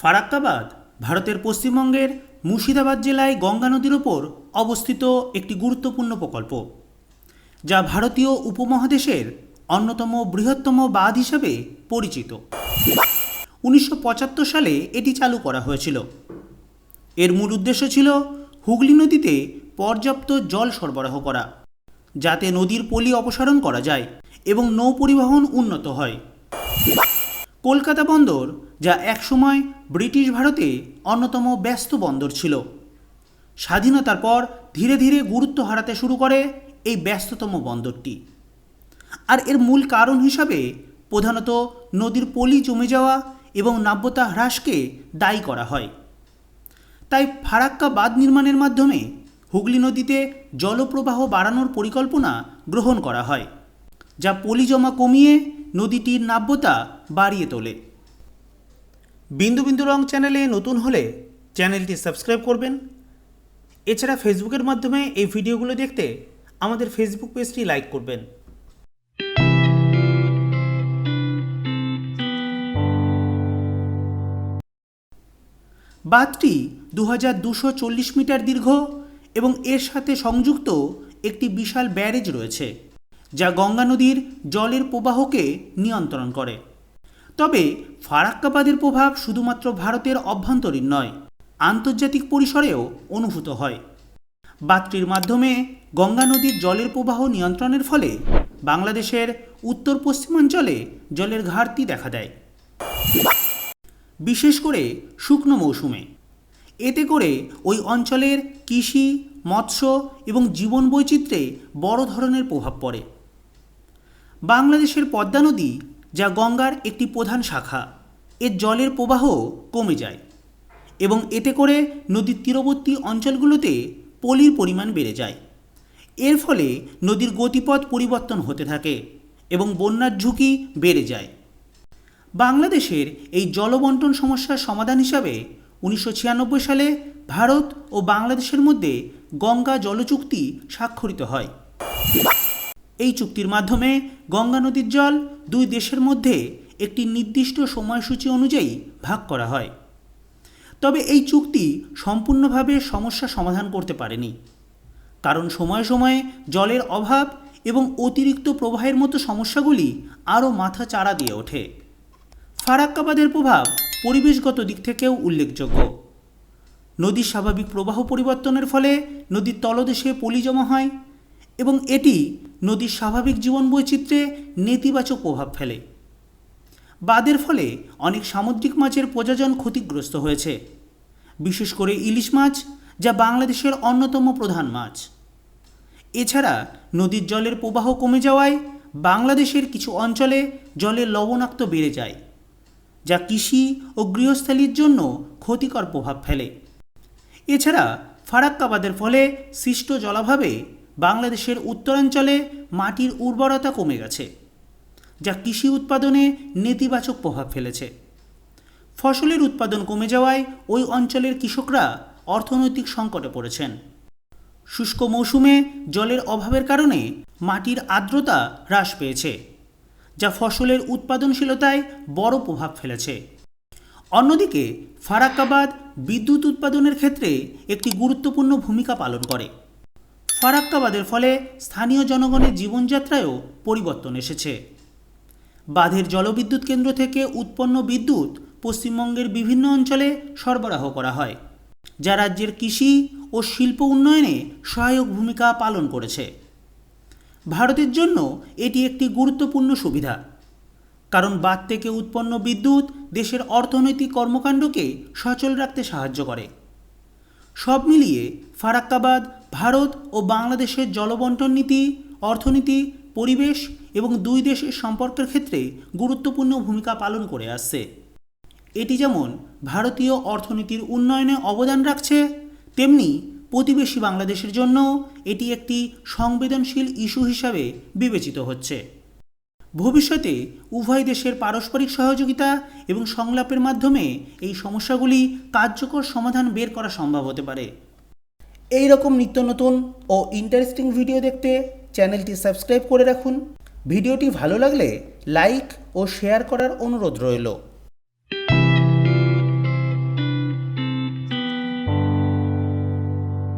ফারাক্কাবাদ, ভারতের পশ্চিমবঙ্গের মুর্শিদাবাদ জেলায় গঙ্গা নদীর ওপর অবস্থিত একটি গুরুত্বপূর্ণ প্রকল্প, যা ভারতীয় উপমহাদেশের অন্যতম বৃহত্তম বাঁধ হিসাবে পরিচিত। উনিশশো পঁচাত্তর সালে এটি চালু করা হয়েছিল। এর মূল উদ্দেশ্য ছিল হুগলি নদীতে পর্যাপ্ত জল সরবরাহ করা, যাতে নদীর পলি অপসারণ করা যায় এবং নৌ পরিবহন উন্নত হয়। কলকাতা বন্দর, যা একসময় ব্রিটিশ ভারতে অন্যতম ব্যস্ত বন্দর ছিল। স্বাধীনতার পর ধীরে ধীরে গুরুত্ব হারাতে শুরু করে এই ব্যস্ততম বন্দরটি। আর এর মূল কারণ হিসাবে প্রধানত নদীর পলি জমে যাওয়া এবং নাব্যতা হ্রাসকে দায়ী করা হয়। তাই ফারাক্কা বাঁধ নির্মাণের মাধ্যমে হুগলি নদীতে জলপ্রবাহ বাড়ানোর পরিকল্পনা গ্রহণ করা হয়, যা পলি জমা কমিয়ে নদীটির নাব্যতা বাড়িয়ে তোলে। বিন্দু বিন্দু রং চ্যানেলে নতুন হলে চ্যানেলটি সাবস্ক্রাইব করবেন। এছাড়া ফেসবুকের মাধ্যমে এই ভিডিওগুলো দেখতে আমাদের ফেসবুক পেজটি লাইক করবেন। বাঁধটি দু মিটার দীর্ঘ এবং এর সাথে সংযুক্ত একটি বিশাল ব্যারেজ রয়েছে। যা গঙ্গা নদীর জলের প্রবাহকে নিয়ন্ত্রণ করে। তবে ফারাক্কাবাদের প্রভাব শুধুমাত্র ভারতের অভ্যন্তরীণ নয়, আন্তর্জাতিক পরিসরেও অনুভূত হয়। বাঁধটির মাধ্যমে গঙ্গা নদীর জলের প্রবাহ নিয়ন্ত্রণের ফলে বাংলাদেশের উত্তর পশ্চিমাঞ্চলে জলের ঘাটতি দেখা দেয়। বিশেষ করে শুকনো মৌসুমে। এতে করে ওই অঞ্চলের কৃষি, মৎস্য এবং জীবন বৈচিত্র্যে বড় ধরনের প্রভাব পড়ে। বাংলাদেশের পদ্মা নদী, যা গঙ্গার একটি প্রধান শাখা, এর জলের প্রবাহ কমে যায় এবং এতে করে নদীর তীরবর্তী অঞ্চলগুলোতে পলির পরিমাণ বেড়ে যায়। এর ফলে নদীর গতিপথ পরিবর্তন হতে থাকে এবং বন্যার ঝুঁকি বেড়ে যায়। বাংলাদেশের এই জলবন্টন সমস্যার সমাধান হিসাবে উনিশশো ছিয়ানব্বই সালে ভারত ও বাংলাদেশের মধ্যে গঙ্গা জলচুক্তি স্বাক্ষরিত হয়। এই চুক্তির মাধ্যমে গঙ্গা নদীর জল দুই দেশের মধ্যে একটি নির্দিষ্ট সময়সূচি অনুযায়ী ভাগ করা হয়। তবে এই চুক্তি সম্পূর্ণভাবে সমস্যা সমাধান করতে পারেনি। কারণ সময়ে সময়ে জলের অভাব এবং অতিরিক্ত প্রবাহের মতো সমস্যাগুলি আরও মাথা চাড়া দিয়ে ওঠে। ফারাক্কাবাদের প্রভাব পরিবেশগত দিক থেকেও উল্লেখযোগ্য। নদীর স্বাভাবিক প্রবাহ পরিবর্তনের ফলে নদীর তলদেশে পলি জমা হয় এবং এটি নদীর স্বাভাবিক জীবন বৈচিত্র্যে নেতিবাচক প্রভাব ফেলে। বাদের ফলে অনেক সামুদ্রিক মাছের প্রজাজন ক্ষতিগ্রস্ত হয়েছে। বিশেষ করে ইলিশ মাছ, যা বাংলাদেশের অন্যতম প্রধান মাছ। এছাড়া নদীর জলের প্রবাহ কমে যাওয়ায় বাংলাদেশের কিছু অঞ্চলে জলের লবণাক্ত বেড়ে যায়, যা কৃষি ও গৃহস্থালির জন্য ক্ষতিকর প্রভাব ফেলে। এছাড়া ফারাক্কাবাদের ফলে সৃষ্ট জলাভাবে বাংলাদেশের উত্তরাঞ্চলে মাটির উর্বরতা কমে গেছে, যা কৃষি উৎপাদনে নেতিবাচক প্রভাব ফেলেছে। ফসলের উৎপাদন কমে যাওয়ায় ওই অঞ্চলের কৃষকরা অর্থনৈতিক সংকটে পড়েছেন। শুষ্ক মৌসুমে জলের অভাবের কারণে মাটির আর্দ্রতা হ্রাস পেয়েছে, যা ফসলের উৎপাদনশীলতায় বড় প্রভাব ফেলেছে। অন্যদিকে ফারাক্কাবাদ বিদ্যুৎ উৎপাদনের ক্ষেত্রে একটি গুরুত্বপূর্ণ ভূমিকা পালন করে। ফারাক্কাবাদের ফলে স্থানীয় জনগণের জীবনযাত্রায়ও পরিবর্তন এসেছে। বাঁধের জলবিদ্যুৎ কেন্দ্র থেকে উৎপন্ন বিদ্যুৎ পশ্চিমবঙ্গের বিভিন্ন অঞ্চলে সরবরাহ করা হয়, যা রাজ্যের কৃষি ও শিল্প উন্নয়নে সহায়ক ভূমিকা পালন করেছে। ভারতের জন্য এটি একটি গুরুত্বপূর্ণ সুবিধা, কারণ বাদ থেকে উৎপন্ন বিদ্যুৎ দেশের অর্থনৈতিক কর্মকাণ্ডকে সচল রাখতে সাহায্য করে। সব মিলিয়ে ফারাক্কাবাদ ভারত ও বাংলাদেশের জলবন্টন নীতি, অর্থনীতি, পরিবেশ এবং দুই দেশের সম্পর্কের ক্ষেত্রে গুরুত্বপূর্ণ ভূমিকা পালন করে আসছে। এটি যেমন ভারতীয় অর্থনীতির উন্নয়নে অবদান রাখছে, তেমনি প্রতিবেশী বাংলাদেশের জন্য এটি একটি সংবেদনশীল ইস্যু হিসাবে বিবেচিত হচ্ছে। ভবিষ্যতে উভয় দেশের পারস্পরিক সহযোগিতা এবং সংলাপের মাধ্যমে এই সমস্যাগুলি কার্যকর সমাধান বের করা সম্ভব হতে পারে। এই রকম নিত্য নতুন ও ইন্টারেস্টিং ভিডিও দেখতে চ্যানেলটি সাবস্ক্রাইব করে রাখুন। ভিডিওটি ভালো লাগলে লাইক ও শেয়ার করার অনুরোধ রইল।